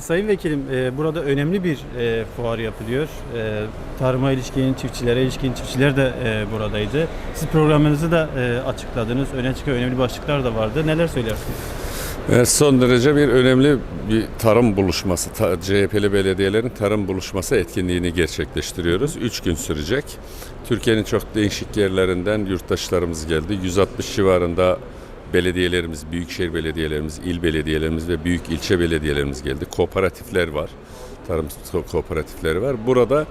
Sayın Vekilim, e, burada önemli bir e, fuar yapılıyor. E, tarıma ilişkin, çiftçilere ilişkin çiftçiler de e, buradaydı. Siz programınızı da e, açıkladınız. Öne çıkan önemli başlıklar da vardı. Neler söylersiniz? Son derece bir önemli bir tarım buluşması, CHP'li belediyelerin tarım buluşması etkinliğini gerçekleştiriyoruz. Üç gün sürecek. Türkiye'nin çok değişik yerlerinden yurttaşlarımız geldi. 160 civarında belediyelerimiz, büyükşehir belediyelerimiz, il belediyelerimiz ve büyük ilçe belediyelerimiz geldi. Kooperatifler var, tarım ko- kooperatifleri var. Burada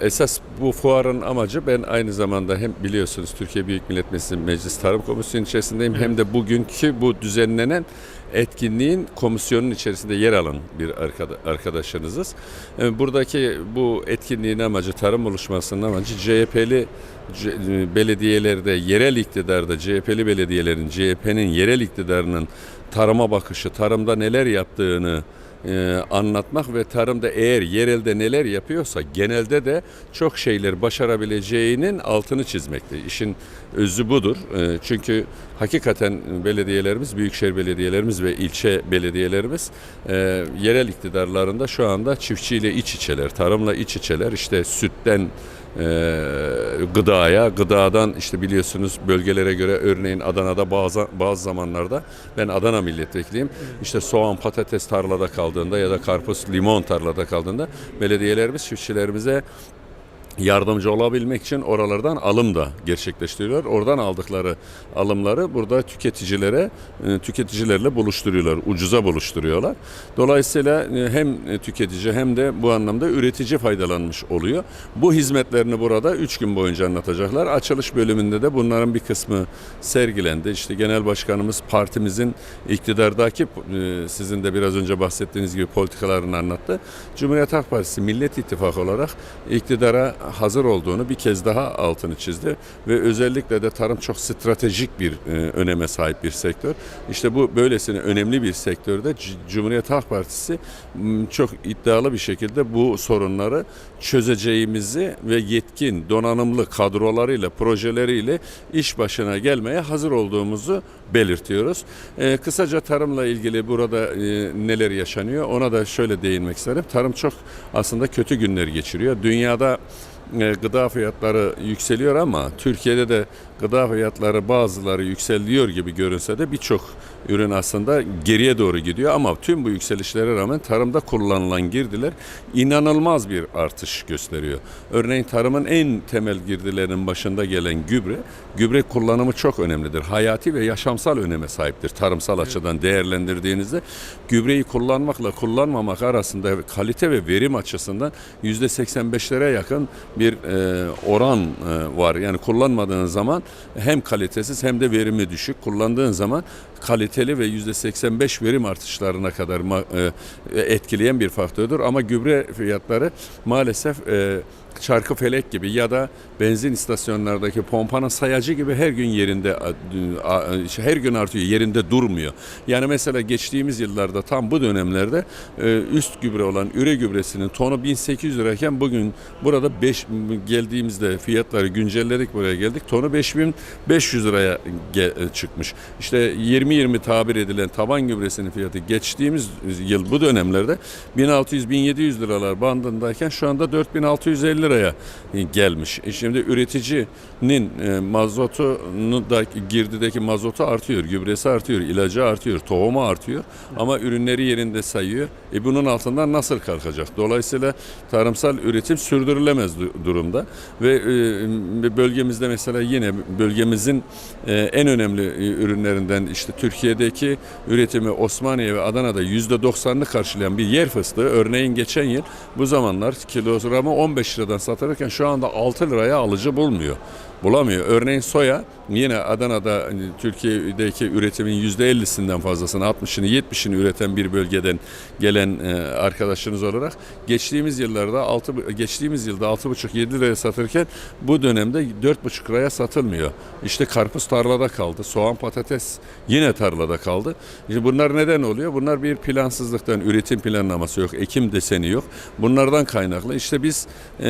esas bu fuarın amacı ben aynı zamanda hem biliyorsunuz Türkiye Büyük Millet Meclisi Meclis Tarım Komisyonu içerisindeyim hem de bugünkü bu düzenlenen etkinliğin komisyonun içerisinde yer alan bir arkada- arkadaşınızız. E, Buradaki bu etkinliğin amacı, tarım buluşmasının amacı CHP'li C- belediyelerde, yerel iktidarda CHP'li belediyelerin, CHP'nin yerel iktidarının tarıma bakışı, tarımda neler yaptığını e, anlatmak ve tarımda eğer yerelde neler yapıyorsa genelde de çok şeyler başarabileceğinin altını çizmekte. İşin özü budur. E, çünkü hakikaten belediyelerimiz, büyükşehir belediyelerimiz ve ilçe belediyelerimiz e, yerel iktidarlarında şu anda çiftçiyle iç içeler, tarımla iç içeler. İşte sütten e, gıdaya, gıdadan işte biliyorsunuz bölgelere göre örneğin Adana'da bazı bazı zamanlarda ben Adana milletvekiliyim. İşte soğan, patates tarlada kaldığında ya da karpuz, limon tarlada kaldığında belediyelerimiz çiftçilerimize yardımcı olabilmek için oralardan alım da gerçekleştiriyorlar. Oradan aldıkları alımları burada tüketicilere, e, tüketicilerle buluşturuyorlar, ucuza buluşturuyorlar. Dolayısıyla e, hem tüketici hem de bu anlamda üretici faydalanmış oluyor. Bu hizmetlerini burada 3 gün boyunca anlatacaklar. Açılış bölümünde de bunların bir kısmı sergilendi. İşte Genel Başkanımız partimizin iktidardaki e, sizin de biraz önce bahsettiğiniz gibi politikalarını anlattı. Cumhuriyet Halk Partisi Millet İttifakı olarak iktidara hazır olduğunu bir kez daha altını çizdi ve özellikle de tarım çok stratejik bir e, öneme sahip bir sektör. İşte bu böylesine önemli bir sektörde Cumhuriyet Halk Partisi çok iddialı bir şekilde bu sorunları çözeceğimizi ve yetkin, donanımlı kadrolarıyla, projeleriyle iş başına gelmeye hazır olduğumuzu belirtiyoruz. E, kısaca tarımla ilgili burada e, neler yaşanıyor ona da şöyle değinmek isterim. Tarım çok aslında kötü günler geçiriyor. Dünyada gıda fiyatları yükseliyor ama Türkiye'de de gıda fiyatları bazıları yükseliyor gibi görünse de birçok ürün aslında geriye doğru gidiyor ama tüm bu yükselişlere rağmen tarımda kullanılan girdiler inanılmaz bir artış gösteriyor. Örneğin tarımın en temel girdilerinin başında gelen gübre, gübre kullanımı çok önemlidir. Hayati ve yaşamsal öneme sahiptir tarımsal açıdan değerlendirdiğinizde. Gübreyi kullanmakla kullanmamak arasında kalite ve verim açısından %85'lere yakın bir e, oran e, var. Yani kullanmadığın zaman hem kalitesiz hem de verimi düşük. Kullandığın zaman kaliteli ve %85 verim artışlarına kadar ma- e, etkileyen bir faktördür. Ama gübre fiyatları maalesef e, çarkı felek gibi ya da benzin istasyonlardaki pompanın sayacı gibi her gün yerinde a- her gün artıyor yerinde durmuyor. Yani mesela geçtiğimiz yıllarda tam bu dönemlerde e, üst gübre olan üre gübresinin tonu 1800 lirayken bugün burada 5 geldiğimizde fiyatları güncelledik buraya geldik. Tonu 5500 liraya ge- çıkmış. İşte 20-20 tabir edilen taban gübresinin fiyatı geçtiğimiz yıl bu dönemlerde 1600-1700 liralar bandındayken şu anda 4650 liraya gelmiş. E şimdi üreticinin e, mazotunu da girdideki mazotu artıyor, gübresi artıyor, ilacı artıyor, tohumu artıyor ama ürünleri yerinde sayıyor. E bunun altından nasıl kalkacak? Dolayısıyla tarımsal üretim sürdürülemez du- durumda ve e, bölgemizde mesela yine bölgemizin e, en önemli e, ürünlerinden işte Türkiye'deki üretimi Osmaniye ve Adana'da %90'ını karşılayan bir yer fıstığı örneğin geçen yıl bu zamanlar kilogramı 15 liradan satılırken şu anda 6 liraya alıcı bulmuyor. Bulamıyor. Örneğin soya yine Adana'da hani, Türkiye'deki üretimin %50'sinden fazlasını 60'ını 70'ini üreten bir bölgeden gelen e, arkadaşınız olarak geçtiğimiz yıllarda 6 geçtiğimiz yılda 6,5-7 liraya satırken bu dönemde 4,5 liraya satılmıyor. İşte karpuz tarlada kaldı. Soğan patates yine tarlada kaldı. İşte bunlar neden oluyor? Bunlar bir plansızlıktan, üretim planlaması yok, ekim deseni yok. Bunlardan kaynaklı. İşte biz e,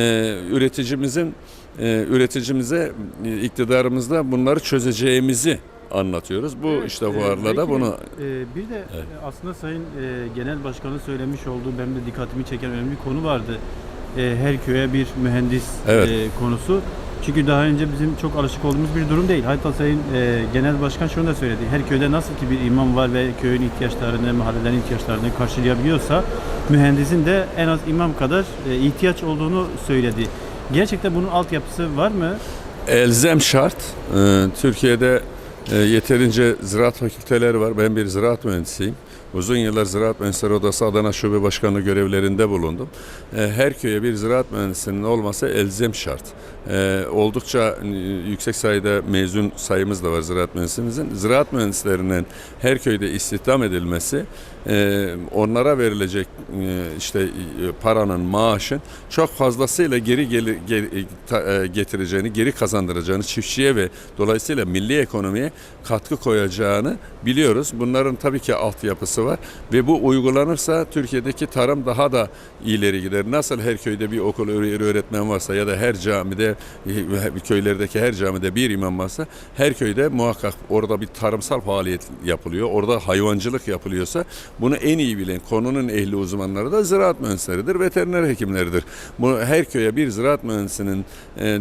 üreticimizin e, üreticimize e, iktidarımızda bunları çözeceğimizi anlatıyoruz. Bu Evet, işte e, fuarla da bunu e, bir de Evet. e, aslında Sayın e, Genel Başkan'ın söylemiş olduğu benim de dikkatimi çeken önemli bir konu vardı. E, her köye bir mühendis Evet. e, konusu. Çünkü daha önce bizim çok alışık olduğumuz bir durum değil. Hatta Sayın e, Genel Başkan şunu da söyledi. Her köyde nasıl ki bir imam var ve köyün ihtiyaçlarını, mahallelerin ihtiyaçlarını karşılayabiliyorsa mühendisin de en az imam kadar e, ihtiyaç olduğunu söyledi. Gerçekten bunun altyapısı var mı? elzem şart. Ee, Türkiye'de e, yeterince ziraat fakülteleri var. Ben bir ziraat mühendisiyim. Uzun yıllar Ziraat Mühendisleri Odası Adana Şube Başkanlığı görevlerinde bulundum. Ee, Her köye bir ziraat mühendisinin olması elzem şart. Ee, Oldukça yüksek sayıda mezun sayımız da var ziraat mühendisimizin. Ziraat mühendislerinin her köyde istihdam edilmesi e, onlara verilecek e, işte e, paranın, maaşın çok fazlasıyla geri geri- e, getireceğini, geri kazandıracağını çiftçiye ve dolayısıyla milli ekonomiye katkı koyacağını biliyoruz. Bunların tabii ki altyapısı var ve bu uygulanırsa Türkiye'deki tarım daha da ileri gider. Nasıl her köyde bir okul öğre- öğretmen varsa ya da her camide köylerdeki her camide bir imam varsa her köyde muhakkak orada bir tarımsal faaliyet yapılıyor. Orada hayvancılık yapılıyorsa bunu en iyi bilen konunun ehli uzmanları da ziraat mühendisleridir, veteriner hekimleridir. Bu her köye bir ziraat mühendisinin e, e,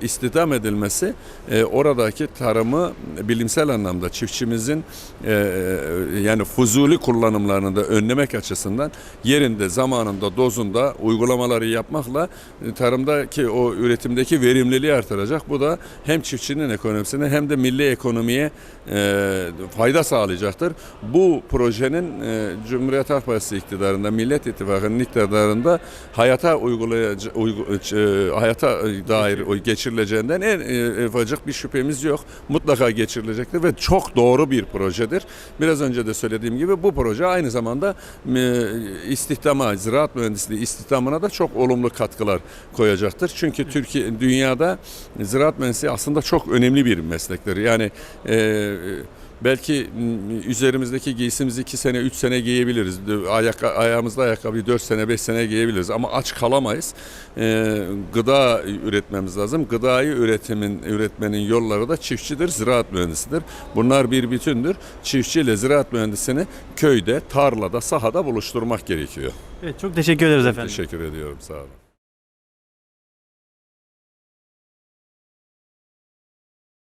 istihdam edilmesi e, oradaki tarımı bilimsel anlamda çiftçimizin e, e, yani fuzuli kullanımlarını da önlemek açısından yerinde, zamanında, dozunda uygulamaları yapmakla e, tarımdaki o üretimdeki verimliliği artıracak. Bu da hem çiftçinin ekonomisine hem de milli ekonomiye e, fayda sağlayacaktır. Bu projenin e, Cumhuriyet Halk Partisi iktidarında, Millet İttifakı'nın iktidarında hayata uygulayıcı, uygu, e, hayata dair o geçirileceğinden en e, ufacık bir şüphemiz yok. Mutlaka geçirilecektir ve çok doğru bir projedir. Biraz önce de söylediğim gibi bu proje aynı zamanda e, istihdama, ziraat mühendisliği istihdamına da çok olumlu katkılar koyacaktır. Çünkü Türkiye dünyada ziraat mühendisliği aslında çok önemli bir meslektir. Yani e, belki m, üzerimizdeki giysimizi iki sene, üç sene giyebiliriz. Ayak, ayağımızda ayakkabıyı dört sene, beş sene giyebiliriz. Ama aç kalamayız. E, gıda üretmemiz lazım. Gıdayı üretimin, üretmenin yolları da çiftçidir, ziraat mühendisidir. Bunlar bir bütündür. Çiftçi ile ziraat mühendisini köyde, tarlada, sahada buluşturmak gerekiyor. Evet çok teşekkür ederiz efendim. Teşekkür ediyorum. Sağ olun.